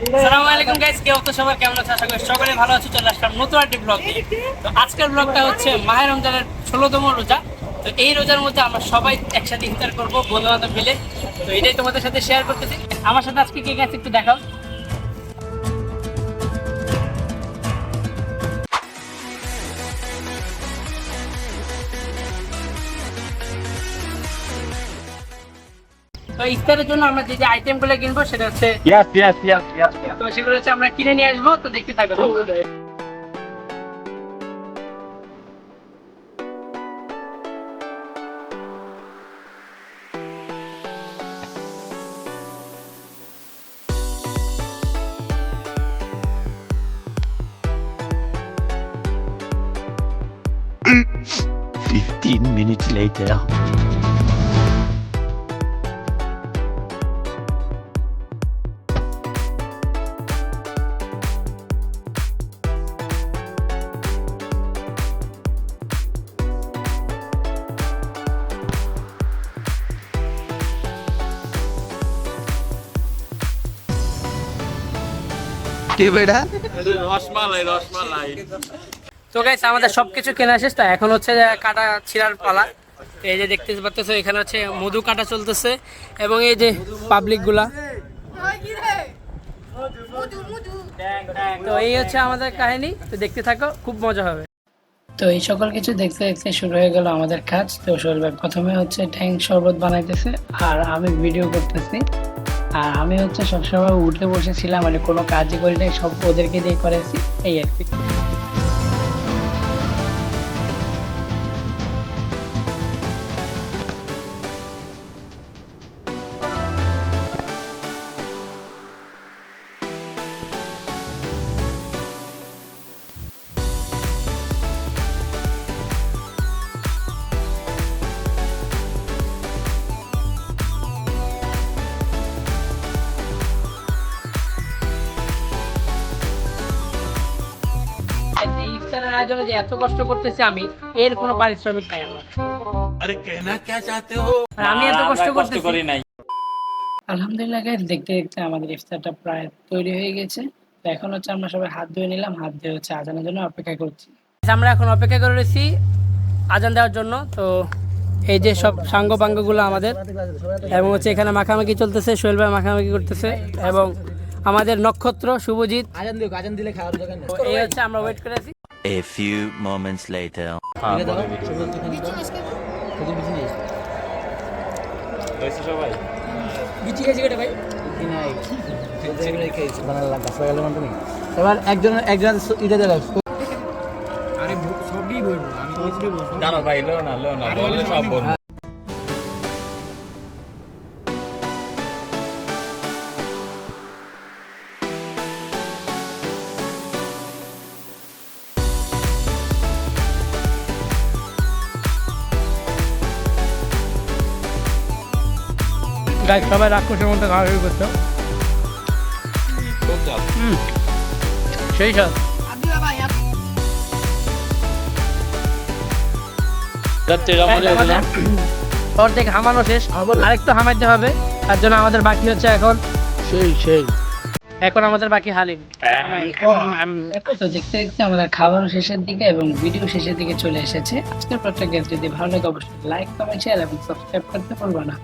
আসসালামু আলাইকুম গাইস কে অবস্থা সবার? কেমন আছে আশা ভালো আছো চলে আসলাম নতুন একটি ব্লগ তো আজকের ব্লগটা হচ্ছে মাহের ষোলোতম রোজা। তো এই রোজার মধ্যে আমরা সবাই একসাথে ইফতার করব বন্ধু বান্ধব মিলে। তো এটাই তোমাদের সাথে শেয়ার করতেছি। আমার সাথে আজকে কে গেছে একটু দেখাও। তো ইফতারের জন্য আমরা যে যে আইটেমগুলো কিনবো সেটা হচ্ছে Yes, yes, yes, yes, yes. তো সেগুলো হচ্ছে আমরা কিনে নিয়ে আসব তো দেখতে থাকো Fifteen minutes later. কে বেটা? রসমালাই রসমালাই। তো গাইস আমাদের সবকিছু কেনা শেষ তো এখন হচ্ছে যে কাটা ছিঁড়ার পালা। এই যে দেখতে পাচ্তেছো এখানে হচ্ছে মধু কাটা চলতেছে এবং এই যে পাবলিকগুলা। তো এই হচ্ছে আমাদের কাহিনী তো দেখতে থাকো খুব মজা হবে। তো এই সকল কিছু দেখতে দেখতে শুরু হয়ে গেল আমাদের কাজ। তো ভাই প্রথমে হচ্ছে ট্যাঙ্ক শরবত বানাইতেছে আর আমি ভিডিও করতেছি। আর আমি হচ্ছে সবসময় উঠে বসেছিলাম মানে কোনো কাজই করি নাই, সব ওদেরকে দিয়ে করেছি, এই আর কি। তার জন্য যে এত কষ্ট করতেছি আমি এর কোনো পারিশ্রমিক নাই আমার। আরে কেনা কে চাইতে হো? আমি এত কষ্ট করতেছি। করি নাই। আলহামদুলিল্লাহ গাইস দেখতে দেখতে আমাদের ইফতারটা প্রায় তৈরি হয়ে গেছে। তো এখন হচ্ছে আমরা সবাই হাত ধুয়ে নিলাম হাত ধুয়ে হচ্ছে আজানের জন্য অপেক্ষা করছি। আমরা এখন অপেক্ষা করে রয়েছি আজান দেওয়ার জন্য। তো এই যে সব সাঙ্গ পাঙ্গগুলো আমাদের এবং হচ্ছে এখানে মাখামাখি চলতেছে সোহেল ভাই মাখামাখি করতেছে এবং আমাদের নক্ষত্র শুভজিৎ। আজান দিলে খাওয়ার জন্য এই হচ্ছে আমরা ওয়েট করে আছি। A few moments later. হয়েছে সবাই বিচি গেছি কেটে ভাই এবার একজন একজন ইটা দিল জানো ভাই লো না লো না সব বলব সবাই রাক্ষসের হুম। সেই সব অর্ধেক হামানো শেষ। আরেকটু হামাইতে হবে। তার জন্য আমাদের বাকি হচ্ছে এখন। সেই সেই। এখন আমাদের বাকি হালিম। দেখতে দেখতে আমাদের খাবার শেষের দিকে এবং ভিডিও শেষের দিকে চলে এসেছে। আজকের প্রত্যেক যদি ভালো লাগে অবশ্যই লাইক কমেন্ট শেয়ার এবং সাবস্ক্রাইব করতে ভুলবা না।